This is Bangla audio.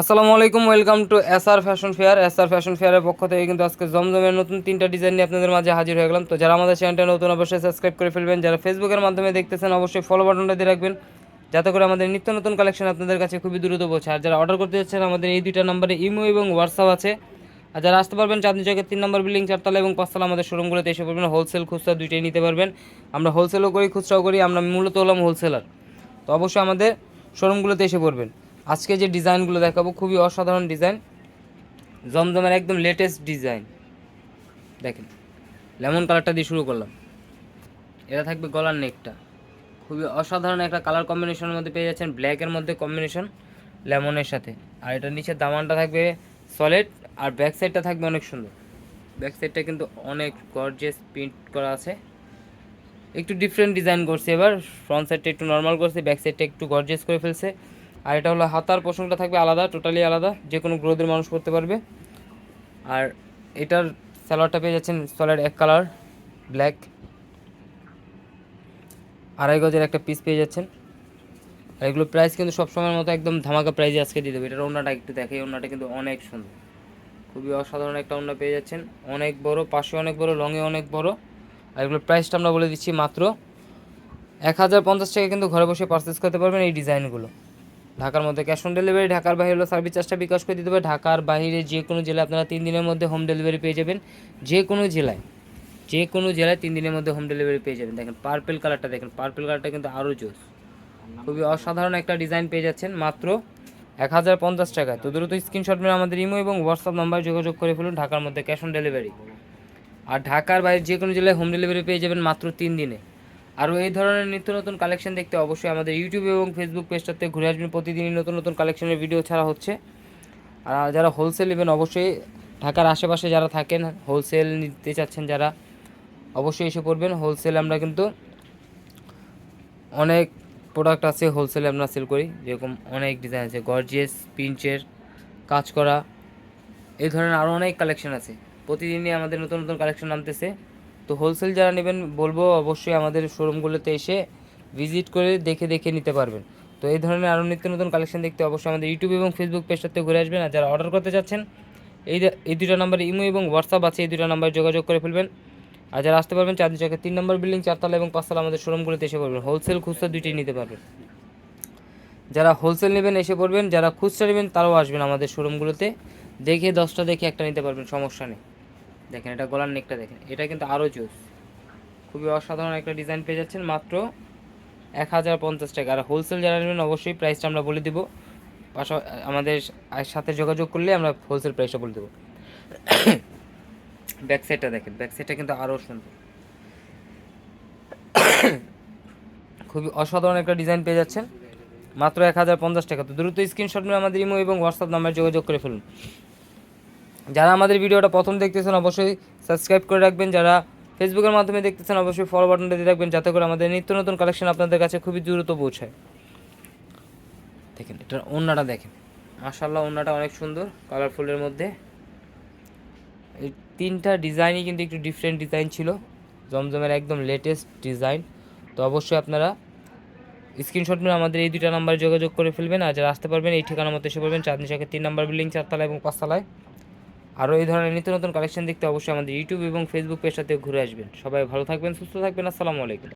আসসালামু আলাইকুম, welcome to S R fashion fair. S R fashion ফেয়ারের পক্ষ থেকে কিন্তু আজকে জমজমের নতুন তিনটা ডিজাইন নিয়ে আপনাদের মাঝে হাজির হয়ে গেলাম। তো যারা আমাদের চ্যানেলটা নতুন, অবশ্যই সাবস্ক্রাইব করে ফেলবেন। যারা ফেসবুকের মাধ্যমে দেখতেছেন, অবশ্যই ফলো বাটনটা দিয়ে রাখবেন, যাতে করে আমাদের নিত্য নতুন কালেকশন আপনাদের কাছে খুবই দ্রুত পৌঁছে। আর যারা অর্ডার করতে যাচ্ছেন, আমাদের এই দুইটা নম্বরে ইমো এবং হোয়াটসঅ্যাপ আছে। আর যারা আসতে পারবেন চাঁদনি চকের তিন নম্বর বিল্ডিং চারতলা এবং পাঁচতলা, আমাদের শোরুমগুলোতে এসে পড়বেন। হোলসেল খুচরা দুইটাই নিতে পারবেন। আমরা হোলসেলও করি, খুচরাও করি, আমরা মূলত হলাম হোলসেলার তো অবশ্যই আমাদের শোরুমগুলোতে এসে পড়বেন। আজকে যে ডিজাইনগুলো দেখাবো, খুবই অসাধারণ ডিজাইন। জমজমের একদম লেটেস্ট ডিজাইন। দেখেন, লেমন কালারটা দিয়ে শুরু করলাম। এটা থাকবে গলার নেকটা খুবই অসাধারণ একটা কালার কম্বিনেশনের মধ্যে পেয়ে যাচ্ছেন ব্ল্যাকের মধ্যে কম্বিনেশন লেমনের সাথে। আর এটার নিচে দামানটা থাকবে সলিড আর ব্যাক সাইডটা থাকবে অনেক সুন্দর। ব্যাক সাইডটা কিন্তু অনেক গর্জিয়াস প্রিন্ট করা আছে। একটু ডিফারেন্ট ডিজাইন করছে এবার। ফ্রন্ট সাইডটা একটু নর্মাল করছে ব্যাক সাইডটা একটু গর্জিয়াস করে ফেলছে। আর এটা হলো হাতার পোষণটা থাকবে আলাদা টোটালি আলাদা যে কোনো গ্রোথের মানুষ করতে পারবে। আর এটার স্যালোয়ারটা পেয়ে যাচ্ছেন সলিড এক কালার ব্ল্যাক আড়াই গজের একটা পিস পেয়ে যাচ্ছেন। আর এগুলো প্রাইস কিন্তু সবসময়ের মতো একদম ধামাকা প্রাইজে আজকে দিয়ে দেবে। এটার ওনাটা একটু দেখে ওনাটা কিন্তু অনেক সুন্দর। খুবই অসাধারণ একটা ওনা পেয়ে যাচ্ছেন। অনেক বড়, পাশে অনেক বড় লংয়ে অনেক বড়। আর এগুলোর প্রাইসটা আমরা বলে দিচ্ছি মাত্র এক হাজার পঞ্চাশ টাকা কিন্তু ঘরে বসে পারচেস করতে পারবেন এই ডিজাইনগুলো ঢাকার মধ্যে ক্যাশ অন ডেলিভারি ঢাকার বাইরে হলো সার্ভিস চার্জটা বিকাশ করে দিতে হবে। ঢাকার বাইরে যে কোনো জেলায় আপনারা তিন দিনের মধ্যে হোম ডেলিভারি পেয়ে যাবেন। যে কোনো জেলায়, যে কোনো জেলায় তিন দিনের মধ্যে হোম ডেলিভারি পেয়ে যাবেন। দেখেন পার্পেল কালারটা দেখেন পার্পেল কালারটা কিন্তু আরও জোস। খুবই অসাধারণ একটা ডিজাইন পেয়ে যাচ্ছেন। মাত্র এক হাজার পঞ্চাশ টাকায় তো দ্রুত স্ক্রিনশট মেরে আমাদের ইমো এবং হোয়াটসঅ্যাপ নাম্বার যোগাযোগ করে ফেলুন ঢাকার মধ্যে ক্যাশ অন ডেলিভারি আর ঢাকার বাইরে যে কোনো জেলায় হোম ডেলিভারি পেয়ে যাবেন মাত্র তিন দিনে। আরও এই ধরনের নিত্য নতুন কালেকশন দেখতে অবশ্যই আমাদের ইউটিউব এবং ফেসবুক পেজটাতে ঘুরে আসবেন। প্রতিদিনই নতুন নতুন কালেকশনের ভিডিও ছাড়া হচ্ছে। আর যারা হোলসেল নেবেন, অবশ্যই ঢাকার আশেপাশে যারা থাকেন হোলসেল নিতে চাচ্ছেন যারা, অবশ্যই এসে পড়বেন। হোলসেল আমরা কিন্তু অনেক প্রোডাক্ট আছে হোলসেলে আমরা সেল করি। যেরকম অনেক ডিজাইন আছে গর্জিয়াস পিঞ্চের কাজ করা, এই ধরনের আরও অনেক কালেকশন আছে। প্রতিদিনই আমাদের নতুন নতুন কালেকশন নামতেছে। তো হোলসেল যারা নেবেন, বলব অবশ্যই আমাদের শোরুমগুলোতে এসে ভিজিট করে দেখে দেখে নিতে পারবেন। তো এই ধরনের আরও নিত্য নতুন কালেকশন দেখতে অবশ্যই আমাদের ইউটিউব এবং ফেসবুক পেজটাতে ঘুরে আসবেন। আর যারা অর্ডার করতে চাচ্ছেন, এই এই দুটো নাম্বারে ইমো এবং হোয়াটসঅ্যাপ আছে, এই দুটো নাম্বারে যোগাযোগ করে ফেলবেন। আর যারা আসতে পারবেন, চাঁদনি চকের তিন নম্বর বিল্ডিং চারতলা এবং পাঁচতলা আমাদের শোরুমগুলোতে এসে পড়বেন। হোলসেল খুচরা দুইটাই নিতে পারবেন। যারা হোলসেল নেবেন, এসে পড়বেন। যারা খুচরা নেবেন, তারাও আসবেন আমাদের শোরুমগুলোতে দেখে, দশটা দেখে একটা নিতে পারবেন, সমস্যা নেই। দেখেন, এটা গলার নেকটা দেখেন। এটা কিন্তু আরও জোস খুবই অসাধারণ একটা ডিজাইন পেয়ে যাচ্ছেন মাত্র এক হাজার পঞ্চাশ টাকা। আর হোলসেল যারা নেবেন, অবশ্যই প্রাইসটা আমরা বলে দেবো। পাশা আমাদের সাথে যোগাযোগ করলে আমরা হোলসেল প্রাইসটা বলে দেবো। ব্যাক সাইডটা দেখেন ব্যাক সাইডটা কিন্তু আরও সুন্দর। খুবই অসাধারণ একটা ডিজাইন পেয়ে যাচ্ছেন। মাত্র এক হাজার পঞ্চাশ টাকা। তো দ্রুত স্ক্রিনশট নিয়ে আমাদের ইমো এবং হোয়াটসঅ্যাপ নাম্বারে যোগাযোগ করে ফেলুন। যারা আমাদের ভিডিওটা প্রথম দেখতেছেন, অবশ্যই সাবস্ক্রাইব করে রাখবেন। যারা ফেসবুকের মাধ্যমে দেখতেছেন, অবশ্যই ফলো বাটনটা দিয়ে রাখবেন, যাতে করে আমাদের নিত্য নতুন কালেকশন আপনাদের কাছে খুবই দ্রুত পৌঁছায়। দেখেন, এটার ওন্নাটা দেখেন। মাশাল্লাহ ওন্নাটা অনেক সুন্দর কালারফুলের মধ্যে। এই তিনটা ডিজাইনই কিন্তু একটু ডিফারেন্ট ডিজাইন ছিল। জমজমের একদম লেটেস্ট ডিজাইন তো অবশ্যই আপনারা স্ক্রিনশট নিয়ে আমাদের এই দুইটা নাম্বারে যোগাযোগ করে ফেলবেন। আর যারা আসতে পারবেন, এই ঠিকানা মতো এসে পড়বেন। চাঁদনি শাকের তিন নাম্বার বিল্ডিং চারতলা এবং পাঁচতলায়। আরও এই ধরনের নিত্য নতুন কালেকশন দেখতে অবশ্যই আমাদের ইউটিউব এবং ফেসবুক সাথে ঘুরে আসবেন। সবাই ভালো থাকবেন, সুস্থ থাকবেন, আসসালামু আলাইকুম।